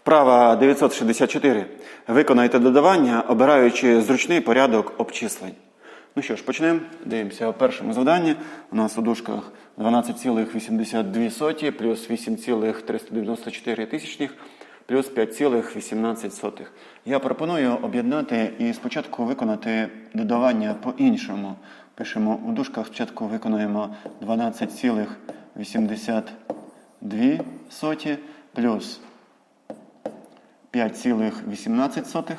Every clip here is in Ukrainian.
Вправа 964. Виконайте додавання, обираючи зручний порядок обчислень. Ну що ж, почнемо. Дивимося у першому завданні. У нас у дужках 12,82 плюс 8,394 тисячних плюс 5,18. Я пропоную об'єднати і спочатку виконати додавання по-іншому. Пишемо у дужках, спочатку виконуємо 12,82 плюс 5,18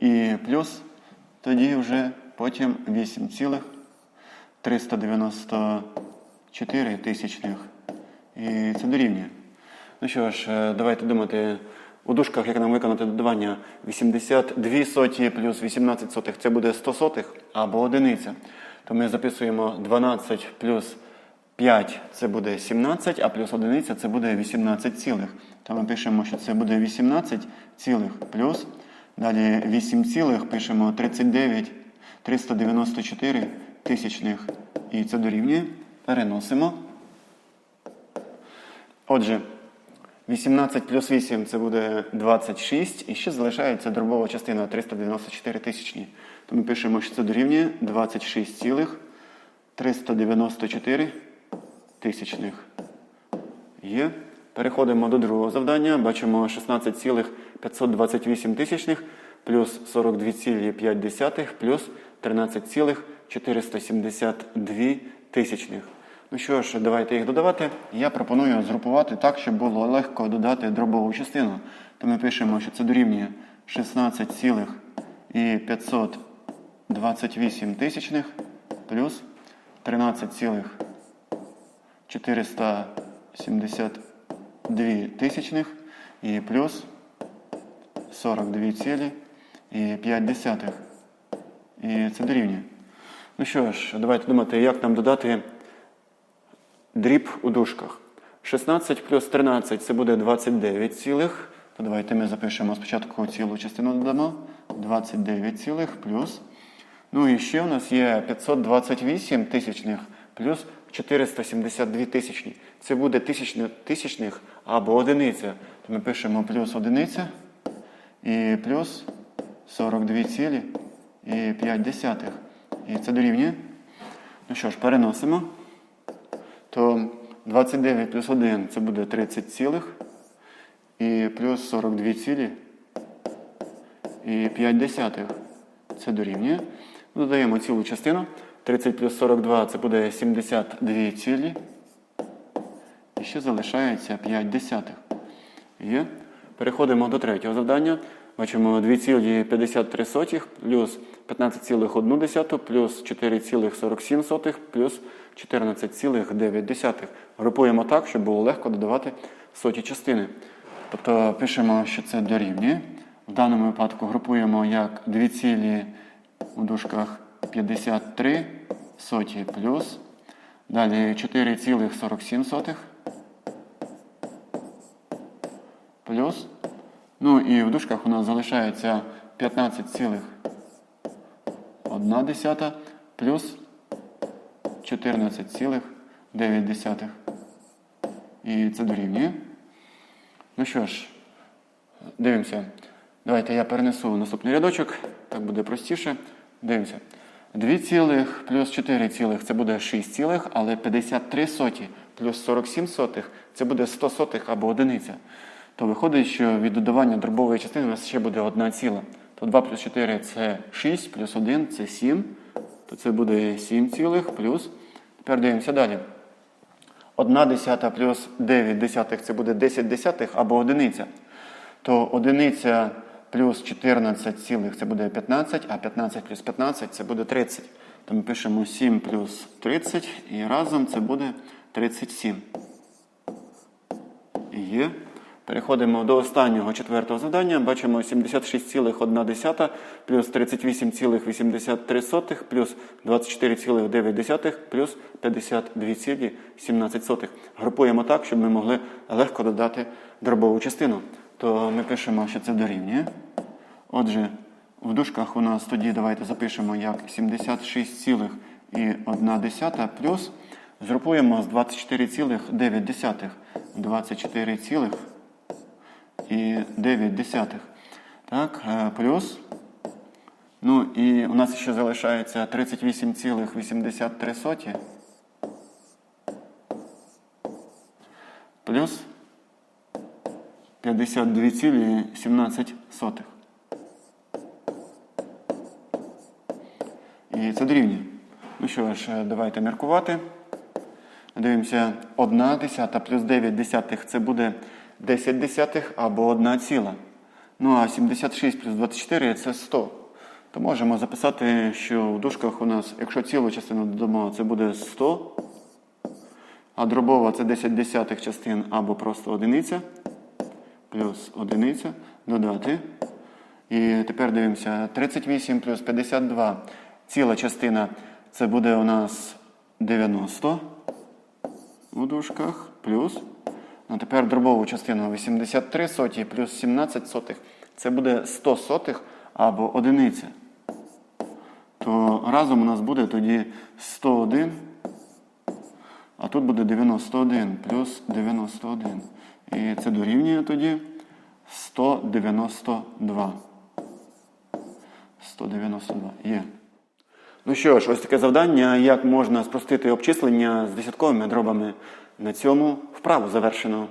і плюс тоді вже потім 8,394 тисячних. І це дорівнює. Ну що ж, е, давайте думати у дужках, як нам виконати додавання 82 соті плюс 18 сотих. Це буде 100 сотих або одиниця. То ми записуємо 12 плюс 5 це буде 17, а плюс одиниця це буде 18 цілих. То ми пишемо, що це буде 18 цілих плюс. Далі 8 цілих пишемо 39 394 тисячних. І це дорівнює. Переносимо. Отже, 18 плюс 8 це буде 26. І ще залишається дробова частина 394 тисячні. То ми пишемо, що це дорівнює 26 цілих 394 тисячних. Є. Переходимо до другого завдання. Бачимо 16,528 тисячних плюс 42,5 плюс 13,472 тисячних. Ну що ж, давайте їх додавати. Я пропоную згрупувати так, щоб було легко додати дробову частину. То ми пишемо, що це дорівнює 16,528 тисячних плюс 13,472 тисячних і плюс 42,5. І це дорівнює. Ну що ж, давайте думати, як нам додати дріб у дужках. 16 плюс 13 це буде 29 цілих. То давайте ми запишемо спочатку цілу частину додамо. 29 цілих плюс. Ну і ще у нас є 528 тисячних плюс 472 тисячні. Це буде тисячних або одиниця. То ми пишемо плюс одиниця і плюс 42,5. І це дорівнює. Ну що ж, переносимо. То 29 плюс 1 це буде 30 цілих. І плюс 42 цілі. І 5 десятих. Це дорівнює. Додаємо цілу частину. 30 плюс 42 це буде 72 цілі. І ще залишається 5 десятих. Є. Переходимо до третього завдання. Бачимо 2,53 плюс 15,1 плюс 4,47 плюс 14,9. Групуємо так, щоб було легко додавати соті частини. Тобто пишемо, що це дорівнює. В даному випадку групуємо як 2 цілі у дужках 53 соті плюс. Далі 4,47 плюс. Ну і в дужках у нас залишається 15,1 плюс 14,9. І це дорівнює. Ну що ж, дивимося. Давайте я перенесу наступний рядочок, так буде простіше. Дивимося. 2 цілих плюс 4 цілих це буде 6 цілих, але 53 соті плюс 47 сотих це буде 100 сотих або одиниця. То виходить, що від додавання дробової частини у нас ще буде одна ціла. То 2 плюс 4 це 6, плюс 1 це 7. То це буде 7 цілих плюс. Тепер дивимося далі. 1 десята плюс 9 десятих це буде 10 десятих або одиниця. То одиниця плюс 14 цілих це буде 15, а 15 плюс 15 це буде 30. То ми пишемо 7 плюс 30 і разом це буде 37. Є. Переходимо до останнього четвертого завдання. Бачимо 76,1 плюс 38,83 плюс 24,9 плюс 52,17. Групуємо так, щоб ми могли легко додати дробову частину. То ми пишемо, що це дорівнює. Отже, в дужках у нас тоді давайте запишемо як 76,1 плюс Згрупуємо з 24,9. 24,9. Так, е, плюс. Ну і у нас ще залишається 38,83. Плюс 52,17. І це дорівнює. Ну що ж, е, давайте міркувати. Дивимося, 1 десята плюс 9 десятих це буде 10 десятих або 1 ціла. Ну а 76 плюс 24 це 100. То можемо записати, що в дужках у нас, якщо цілу частину додамо, це буде 100. А дробова це 10 десятих частин або просто одиниця. Плюс одиниця. Додати. І тепер дивимося. 38 плюс 52. Ціла частина це буде у нас 90 у дужках. Плюс. А тепер дробову частину 83 соті плюс 17 сотих. Це буде 100 сотих або одиниця. То разом у нас буде тоді 101. А тут буде 91 плюс 91. І це дорівнює тоді 192. 192 є. Ну що ж, ось таке завдання, як можна спростити обчислення з десятковими дробами. На цьому вправу завершено.